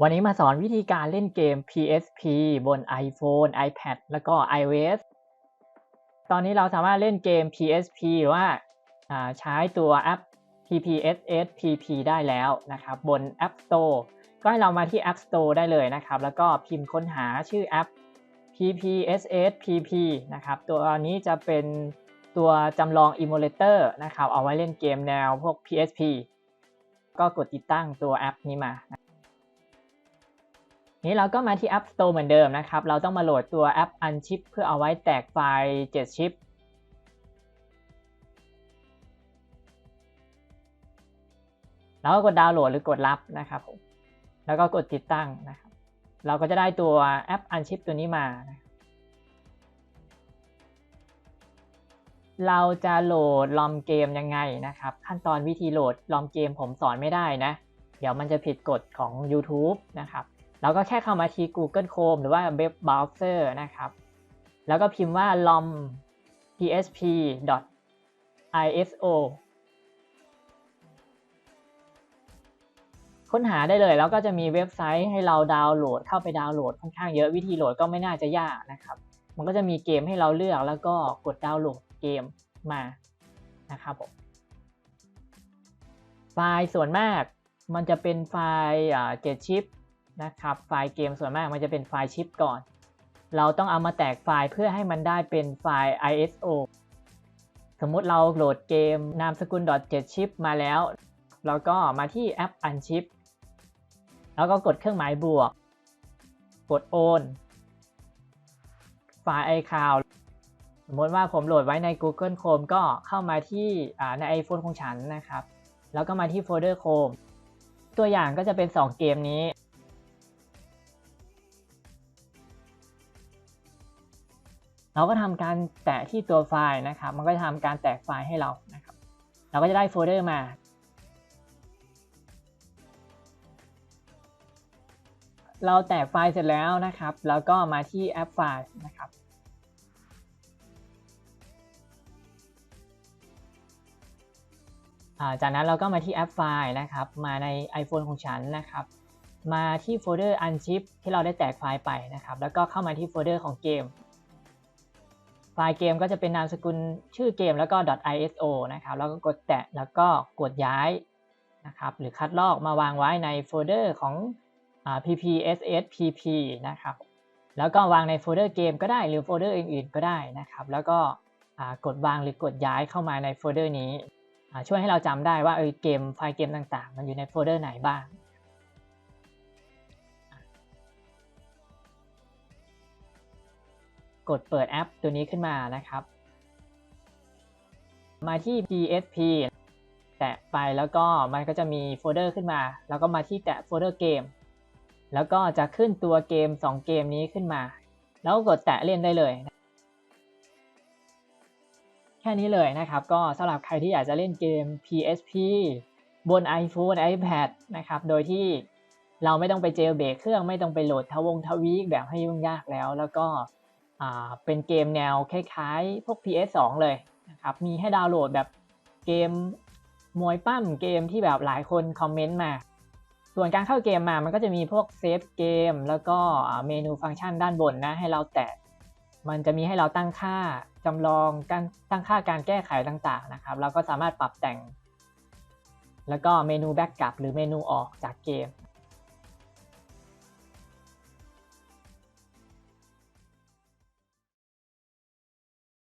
วันนี้มาสอนวิธีการเล่นเกม PSP บน iPhone, iPad แล้วก็ iOS ตอนนี้เราสามารถเล่นเกม PSP หรือว่าใช้ตัวแอป PPSSPP ได้แล้วนะครับบน App Store ก็ให้เรามาที่ App Store ได้เลยนะครับ แล้วก็พิมพ์ค้นหาชื่อแอป PPSSPP นะครับ ตัวนี้จะเป็นตัวจำลอง Emulator นะครับ เอาไว้เล่นเกมแนวพวก PSP ก็กดติดตั้งตัวแอปนี้มา นี้เราก็มาที่ App Store เหมือนเดิมนะครับ เราต้องมาโหลดตัวแอป Unchip เพื่อเอาไว้แตกไฟล์ 7 ชิป แล้วก็กดดาวน์โหลดหรือกดรับนะครับผมแล้วก็กดติดตั้งนะครับ เราก็จะได้ตัวแอป Unchip ตัวนี้มานะเราจะโหลดลอมเกมยังไงนะครับ ขั้นตอนวิธีโหลดลอมเกมผมสอนไม่ได้นะ เดี๋ยวมันจะผิดกฎของ YouTube นะครับ เราก็แค่เข้ามาที่ Google Chrome หรือว่า Web Browser นะครับ แล้วก็พิมพ์ว่า lom psp.iso ค้นหาได้เลย แล้วก็จะมีเว็บไซต์ให้เราดาวน์โหลดเข้าไปดาวน์โหลดค่อนข้างเยอะวิธีโหลดก็ไม่น่าจะยากนะครับ มันก็จะมีเกมให้เราเลือกแล้วก็กดดาวน์โหลดเกมมานะครับผมไฟล์ส่วนมากมันจะเป็นไฟล์เจ็ดชิป นะครับไฟล์เกมส่วนมากมันจะเป็นไฟล์ชิปก่อน เราต้องเอามาแตกไฟล์เพื่อให้มันได้เป็นไฟล์ ISO สมมุติเราโหลดเกมนามสกุล .7 chip มาแล้วเราก็มาที่แอป Unchip แล้วก็กดเครื่องหมายบวก กดโอนไฟล์ iCloud สมมติว่าผมโหลดไว้ใน Google Chrome ก็เข้ามาที่ใน iPhone ของฉันนะครับ แล้วก็มาที่โฟลเดอร์ Chrome ตัวอย่างก็จะเป็น 2 เกมนี้ เราก็ทำการแตะที่ตัวไฟล์นะครับ มันก็จะทำการแตกไฟล์ให้เรานะครับ เราก็จะได้โฟลเดอร์มา เราแตกไฟล์เสร็จแล้วนะครับ แล้วก็มาที่แอปไฟล์นะครับจากนั้นเราก็มาที่แอปไฟล์นะครับ มาใน iPhone ของฉันนะครับ มาที่โฟลเดอร์ unzip ที่เราได้แตกไฟล์ไปนะครับ แล้วก็เข้ามาที่โฟลเดอร์ของเกม ไฟล์เกมก็จะเป็นนามสกุลชื่อเกมแล้วก็ .iso นะครับแล้วก็กดแตะแล้วก็กดย้ายนะครับหรือคัดลอกมาวางไว้ในโฟลเดอร์ของ ppsspp นะครับแล้วก็วางในโฟลเดอร์เกมก็ได้หรือโฟลเดอร์อื่นๆก็ได้นะครับแล้วก็กดวางหรือกดย้ายเข้ามาในโฟลเดอร์นี้ช่วยให้เราจำได้ว่าเออเกมไฟล์เกมต่างๆ มันอยู่ในโฟลเดอร์ไหนบ้าง กดเปิดแอปตัวนี้ขึ้นมานะครับ มาที่ PSP แตะไปแล้วก็มันก็จะมีโฟลเดอร์ขึ้นมา แล้วก็มาที่แตะโฟลเดอร์เกม แล้วก็จะขึ้นตัวเกม 2 เกมนี้ขึ้นมา แล้วกดแตะเล่นได้เลย แค่นี้เลยนะครับ ก็สำหรับใครที่อยากจะเล่นเกม PSP บน iPhone iPad นะครับ โดยที่เราไม่ต้องไปเจลเบรกเครื่องไม่ต้องไปโหลดทวงทวีกแบบให้ยุ่งยากแล้ว แล้วก็ เป็นเกมแนวคล้ายๆ พวก PS2 เลยนะครับมีให้ดาวน์โหลดแบบเกมมวยปั้มเกมที่แบบหลายคนคอมเมนต์มา ส่วนการเข้าเกมมามันก็จะมีพวกเซฟเกม แล้วก็เมนูฟังก์ชันด้านบนนะให้เราแตะมันจะมีให้เราตั้งค่าจำลองการตั้งค่าการแก้ไขต่างๆนะครับ เราก็สามารถปรับแต่ง แล้วก็เมนูแบ็กกลับหรือเมนูออกจากเกม